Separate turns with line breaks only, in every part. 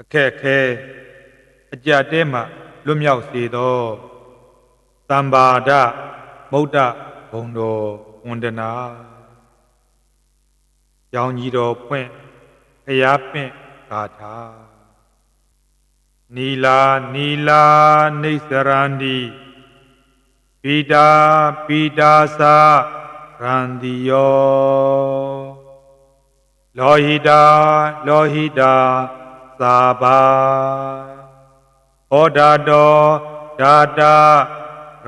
အခက်ခဲအကြတဲမှလွတ်မြောက်စေသောတမ္ပါဒမௌဒ္ဒဘုံတော်ဝန္ဒနာရောင်ကြီးတော်ဖွင့်ဖျားပင့်ဂါထာနီလာနီလာနေစရန္ဒီပိတာပိတာသာရန္တိယောလောဟိတာလောဟိတာ သာဘာဟောဒတောဓာတာ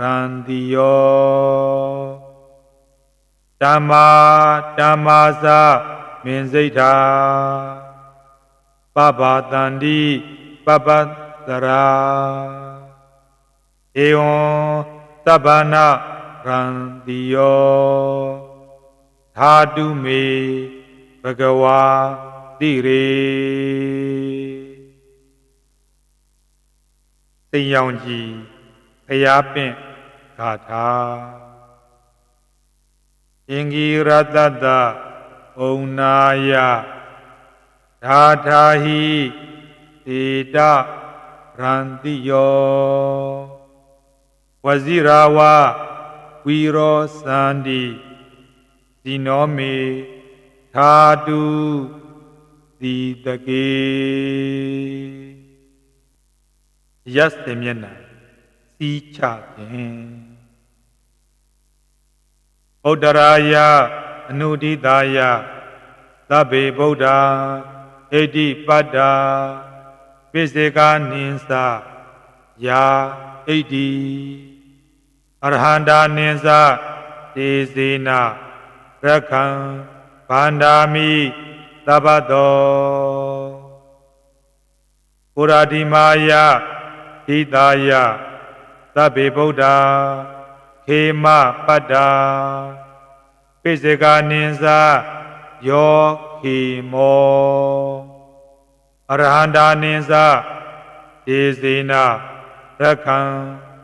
ရန္တိယောဓမ္မာဓမ္မာသမင်စိတ်တာပပတန္တိပပတရာဧဝံသဗ္ဗနာရန္တိယောဓာတုမေဘဂဝါတိရေ သိယောင်ကြီးဖျားပင့်ဂါထာအင်္ဂိရတတ္တဩနာယဓာထာဟိတေတရန္တိယောဝဇိရာဝဝီရောသန္တိဒီနောမေသာတုသီတကေ ယတ်စင်မျက်နှာစီးချခြင်းဩဒရာယအနုဒိတာယသဗ္ဗေဗုဒ္ဓဣတိပတ္တာပိစေကာနိသယာဣတိအရဟန္တာနိသတေဇေနရခံဗန္ဒာမိသဗ္ဗတောပုရာတိမာယ ဒိတာယသဗ္ဗေဗုဒ္ဓခေမပတ္တာပိစေကာနိသယောခိမောအရဟန္တာနိသဒေဇေနရခံ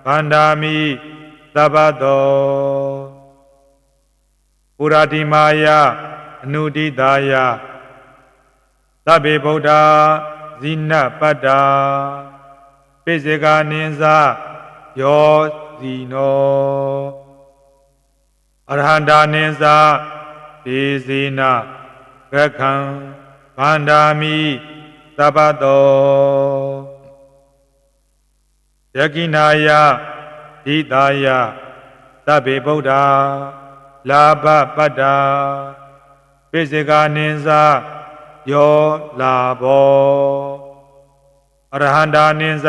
ဗန္ဒာမိသဗ္ဗတောပုရာတိမာယအနုဒိတာယသဗ္ဗေဗုဒ္ဓဇိနပတ္တာ ပိစေကာနိသယောဇီနောအရဟန္တာနိသဒေဇေနရခံဗန္ဒာမိသဗ္ဗတောယကိနာယဒိတာယသဗ္ဗေဗုဒ္ဓလာဘပတ္တာပိစေကာနိသယောလာဘော အရဟန္တာနိသ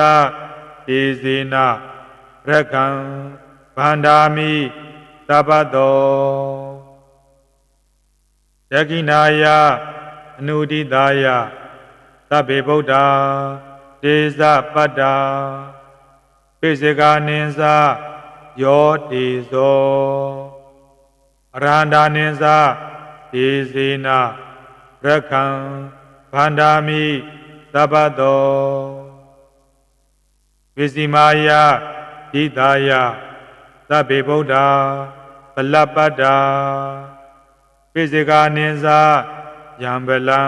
ဒေဇေနရကံဗန္ဒာမိသဗ္ဗတောယကိနာယအနုဒိတာယသဗ္ဗေဗုဒ္ဓဒေဇပတ္တာပိစေကာနိသယောတေဇောအရဟန္တာနိသဒေဇေနရခံဗန္ဒာမိသဗ္ဗတော ဝိစီမာယဒိတာယသဗ္ဗေဗုဒ္ဓဗလပတ္တာပိစေကာနိသယံဗလံ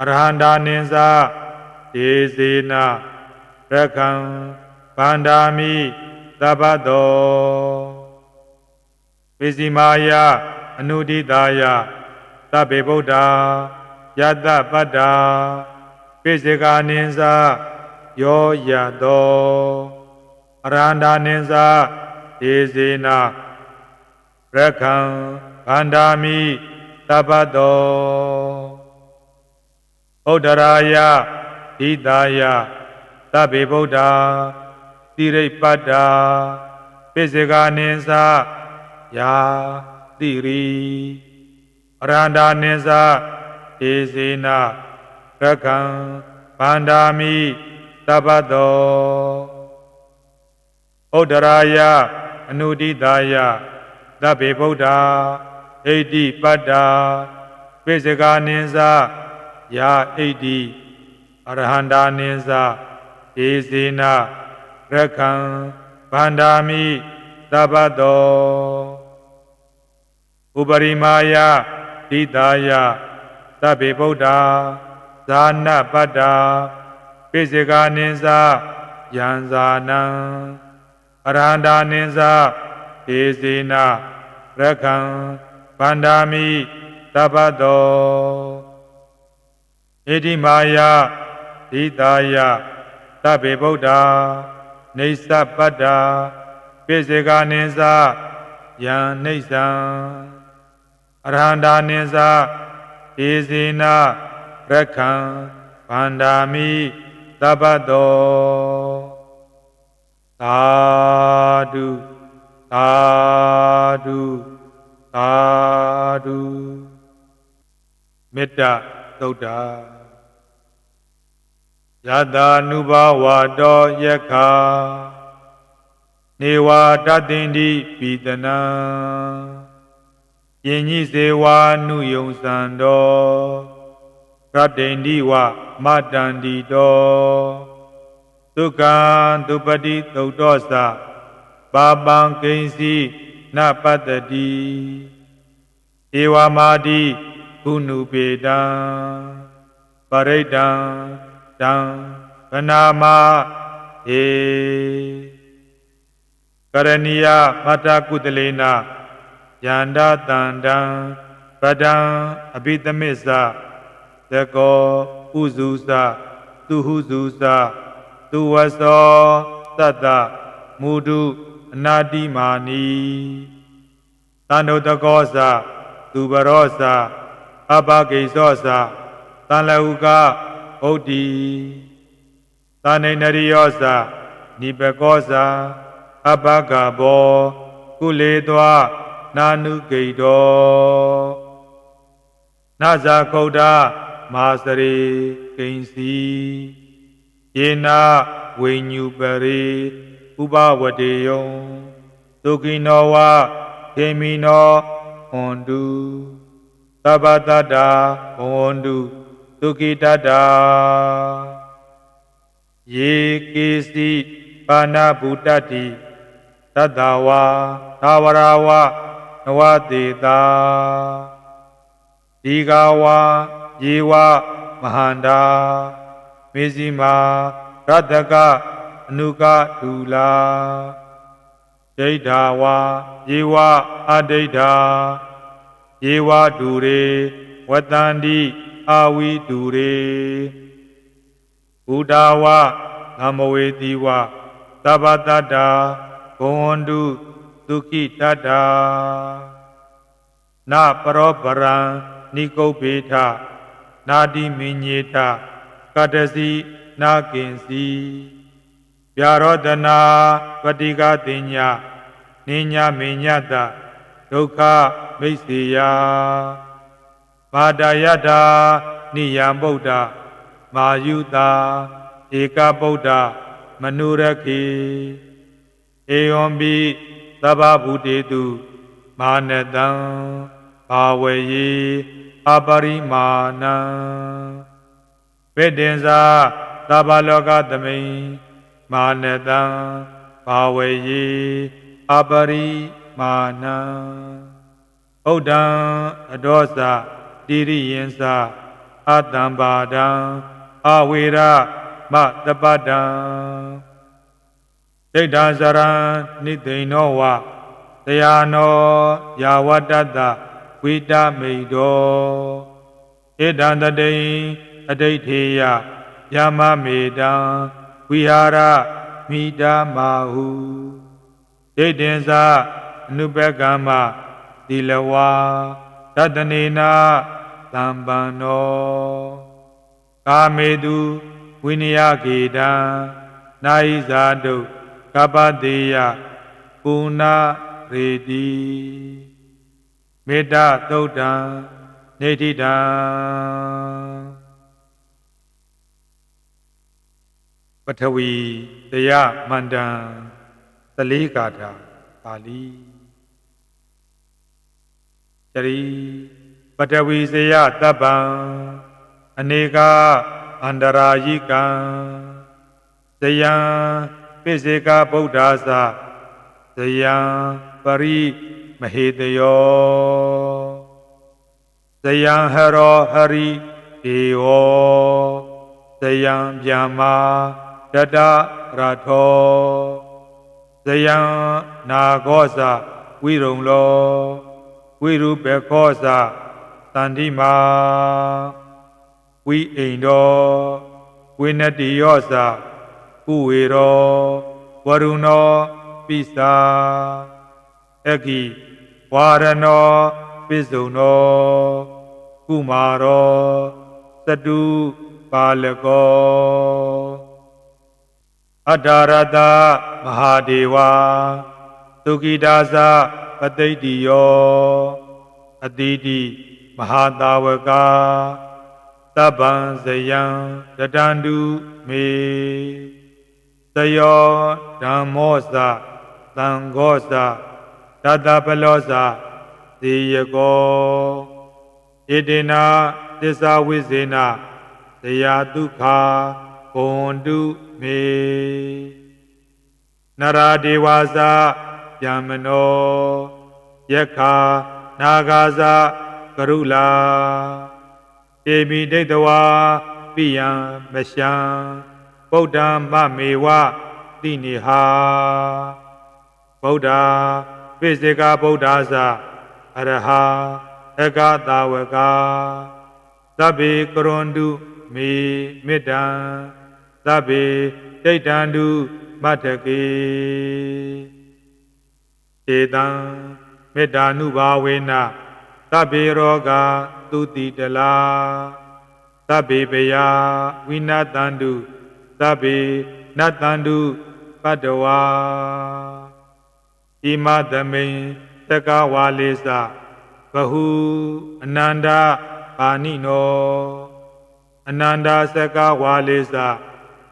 အရဟန္တာနိသဒေဇေနရခံဗန္ဒာမိသဗ္ဗတောဝိစီမာယအနုဒိတာယသဗ္ဗေဗုဒ္ဓယတပတ္တာပိစေကာနိသ ယောယတောအရန္တာနိသဒေဇေနရခံဗန္ဒာမိသဗ္ဗတောဩဒရာယဒိတာယသဗ္ဗေဗုဒ္ဓတိရိပတ္တာပိစေကာနိသယာတိရိအရန္တာနိသဒေဇေနရခံဗန္ဒာမိ သဗ္ဗတောဩဒရာယအနုဒိတာယသဗ္ဗေဗုဒ္ဓဣတိပတ္တာပိစကာနိသယာဣတိအရဟန္တာနိသဒေဇေနရခံဗန္ဒာမိသဗ္ဗတောဥပရိမာယဒိတာယသဗ္ဗေဗုဒ္ဓဇာနပတ္တာ ပိစိကာနိသယံဇာနံအရဟန္တာနိသဧစေနရခံဗန္ဒာမိတပ္ပတောဣတိမာယဒိတာယသဗ္ဗေဗုဒ္ဓနေသပတ္တာပိစေကာနိသယံနေသံအရဟန္တာနိသဧစေနရခံဗန္ဒာမိ တပ္ပတောသာဓုသာဓုသာဓုမေတ္တာသုဒ္ဓယတာနုဘဝတောယက္ခာနေဝတတင်တိပိတနံယင်ကြီးစေဝါနုယုံစံတော် ရတ္တိန္ဒီဝမတန္တိတောဒုက္ခံဒုပတိသုတ်တော်သပါပံကိဉ္စီနပတ္တတိဧဝမာတိကုဏုပေတံပရိဒံတံဗနာမဟေကရဏီယမတ္တကုတလေနယန္တာတန္တံပဒံအဘိသမစ္ဆ သကောဥဇုသသူဟုဇုသသူဝသောသတ္တမုဒုအနာတိမာနီသန္တုတကောသသူဘရောသအဘဂိသောသသံလဟုကဗုဒ္ဓီသာနေနရိယောသနိပကောသအဘဂဘောကုလေသွာနာနုဂိတောနဇာခုဒ္ဓ မာစရိကိဉ္စီယေနာဝိညုပရိဥပဝတေယံဒုကိနောဝခေမိနောဟွန်တုသဗ္ဗတတ္တာဘဝန္တုဒုက္ခိတတ္တာယေကေစီပါဏဗုတ္တတိတတ္တဝါသာဝရဝနဝတေတာဒီဃဝါ ယေဝမဟန္တာမေဇိမာရတကအနုကဒူလာဒိဋ္ဌာဝါယေဝအဒိဋ္ဌာယေဝဒူရေဝတန္တိအာဝိဒူရေဘုဒ္ဓဝသမဝေတိဝသဗ္ဗတတ္တာဘဝန္တုဒုက္ခိတတ္တာနပရောပရံနိကုပ္ပေထ နာတိမင်ညေထကတ္တစီနာကင်စီဗျာရောတနာပတိကတင်ညာနိညာမညတဒုက္ခမိတ်စေယဘာဒယတာနိယံဗုဒ္ဓမာယုတာဧကဗုဒ္ဓမနုရခေဧယံပိသဗ္ဗဗုတေတုမာနတံဘာဝေယေ အပရိမာဏံပေတင်္စာသဗ္ဗလောကသမိန်မာနတံဘာဝေယေအပရိမာဏံဥဒ္ဒံအဒောသတိရိယင်္စာအတံပါဒံအဝေရမတပတံဒိဋ္ဌာစရံနိသိဏောဝတရားနောယာဝတ္တတ ဝိတမိတ်တော်ဣဒံတတိံအဋိဋ္ဌေယယမမေတံဝိဟာရမိတမာဟုဒိဋ္ဌင်္စအနုပကမ္မသီလဝါတတနေနာသံပန္နောကာမေတုဝိနယကေတံနာဟိဇာတုကပ္ပတေယကုဏရေတိမေ တ္တာသုတ်တံနေတိတံပထဝီတရားမန္တံသလေးကာထာပါဠိတရီပထဝီစယတပ္ပံအနေကအန္တရာယိကံဇယံပိစေကဗုဒ္ဓာသဇယံပရိ မဟေတယောဇယံဟရောဟရိဒေဝဇယံဗျာမာတတရထောဇယံနာဂောဇဝိရုံလောဝိရုပေခောဇတန္တိမာဝိအိန္ဒောဝိနတိယောဇဥဝေရောဝရုဏောပိစာအခိ ဝါရဏောပိစုံနောကုမာရောသတုပါလကောအတ္တရတမဟာဒေဝသုခိတာသပတိတ္တိယောအတိတိမဟာတာဝကသဗ္ဗံဇယံတတန္တုမေသယောဓမ္မောသသံဃောသ တတပလောသသေယကောဣတေနာသစ္စာဝိဇေနဇယာဒုက္ခဂုံတုမေနရာဒေဝသယမနောယက္ခာနာဂာသကရုလာဧမိဒိဋ္ဌဝါပိယံမရှံဗုဒ္ဓံမမေဝတိနိဟာဗုဒ္ဓ ပိစေကဗုဒ္ဓသအရဟအကတာဝကသဗ္ဗေကရွန်တုမေမေတ္တံသဗ္ဗေဒိဋ္ဌံတုမတ္ထကေဧတံမေတ္တာနုဘာဝေနသဗ္ဗေရောဂသူတိတလာသဗ္ဗေပယဝိနတန္တုသဗ္ဗေနတ္တန္တုပတ္တဝါ ဣမသမိန်တကဝါလေသဘဟုအနန္တပါဏိနောအနန္တစကဝါလေသ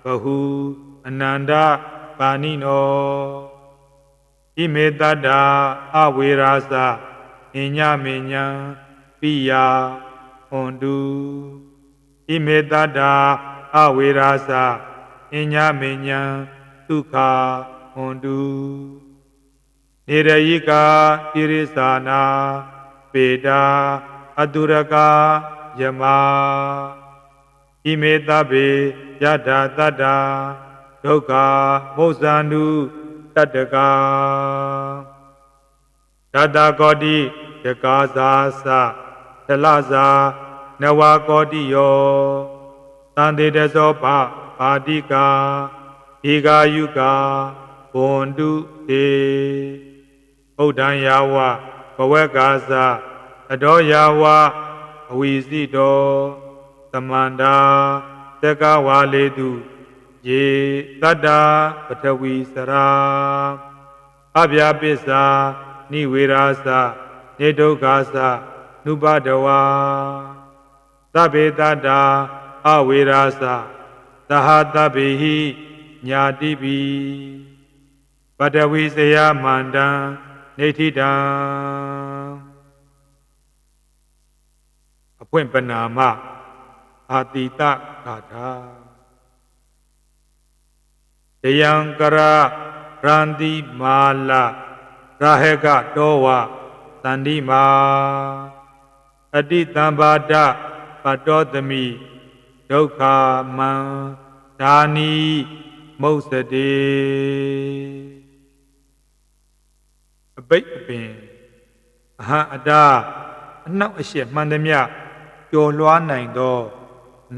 ဘဟုအနန္တပါဏိနောဣမေတတ္တာအဝေရာသအညမေညာပိယဟွန်တုဣမေတတ္တာအဝေရာသအညမေညာဒုက္ခဟွန်တု နေရယိကာတိရိသနာပေတာအတုရကာယမဣမေတဗ္ဗေယထာတတ္တာဒုက္ခမုဇန္တုတတ္တကာတတကောတိယကာဇာသတလဇာနဝကောတိယောသံတေတဇောပပါတိကာဧကာယုကာဘွန်တုတေ ဗုဒ္ဓံယာဝဘဝက္ကာသအတော်ယာဝအဝီစီတောသမန္တာတက္ကဝါလေတုယေတတ္တာပထဝီစရာအဗျာပစ္စာနိဝေရာသနေဒုက္ခသနုပတဝါသဗ္ဗေတတ္တာအဝေရာသသဟတဗ္ဗေဟိညာတိပိပတဝီစယမန္တံ နေဋ္ဌိတံအပွင့်ပနာမအာတိတဂါထာတယံကရရန္တိမာလရဟကတောဝတန္တိမာအတိတံပါဒပတောတမိဒုက္ခမံဒါနီမုတ်စတေအ ဘိတ်အပင်အဟံအတာအနောက်အရှက်မှန်သည်မြကျော်လွှားနိုင်သော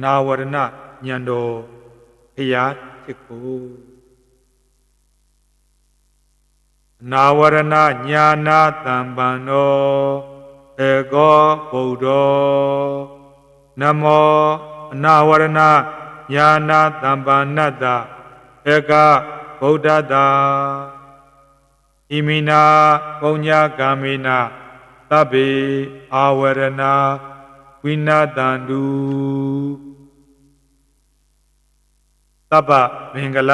နာဝရဏညံတော်ဖရာဖြစ်ကိုနာဝရဏညာနာတံပံနောဧကောဗုဒ္ဓောနမောအနာဝရဏညာနာတံပံနတ္တဧကဗုဒ္ဓတာ ဣမိနာပုညကာမေနသဗ္ဗေအာဝရဏဝိနာတန္တုသဗ္ဗမင်္ဂလ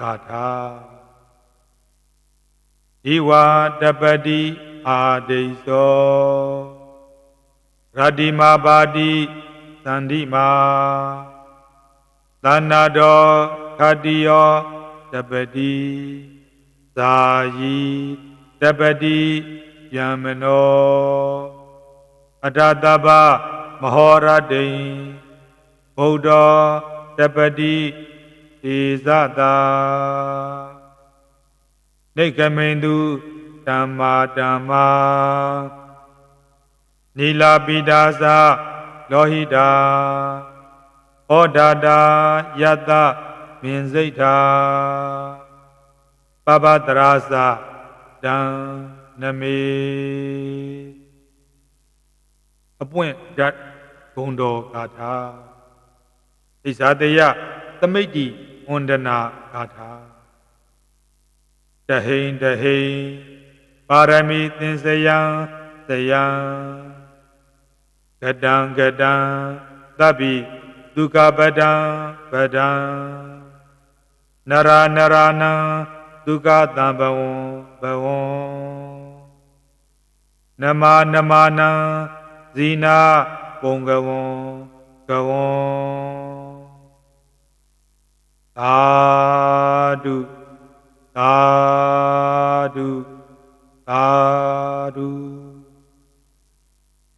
ဂါထာဒီဝါတပတိအာဒိသောရတ္တိမာပါတိသန္တိမာသန္နာတော်ခတ္တိယောတပတိ ဇာယီတပတိယမနောအတတဗမဟောရတိံဗုဒ္ဓတပတိဒေဇတာနေကမိန်သူဓမ္မာဓမ္မာနီလာပိဒါသလောဟိတာဩဒါတာယတ္တမင်စိတ်တာ ပပတရာသတံနမေအပွင့်ဓာတ်ဂုံတော်ဂါထာဣဇာတယသမိတ်တိဝန္ဒနာဂါထာတဟိန်တဟိန်ပါရမီသင်္စယံသယံကတံကတံသဗ္ဗိဒုက္ခပဒံပဒံနရနရနံ ဒုက္ခတံဘဝံဘဝံနမနမနံဇီနာပုံကဝံကဝံသာဓုသာဓုသာဓု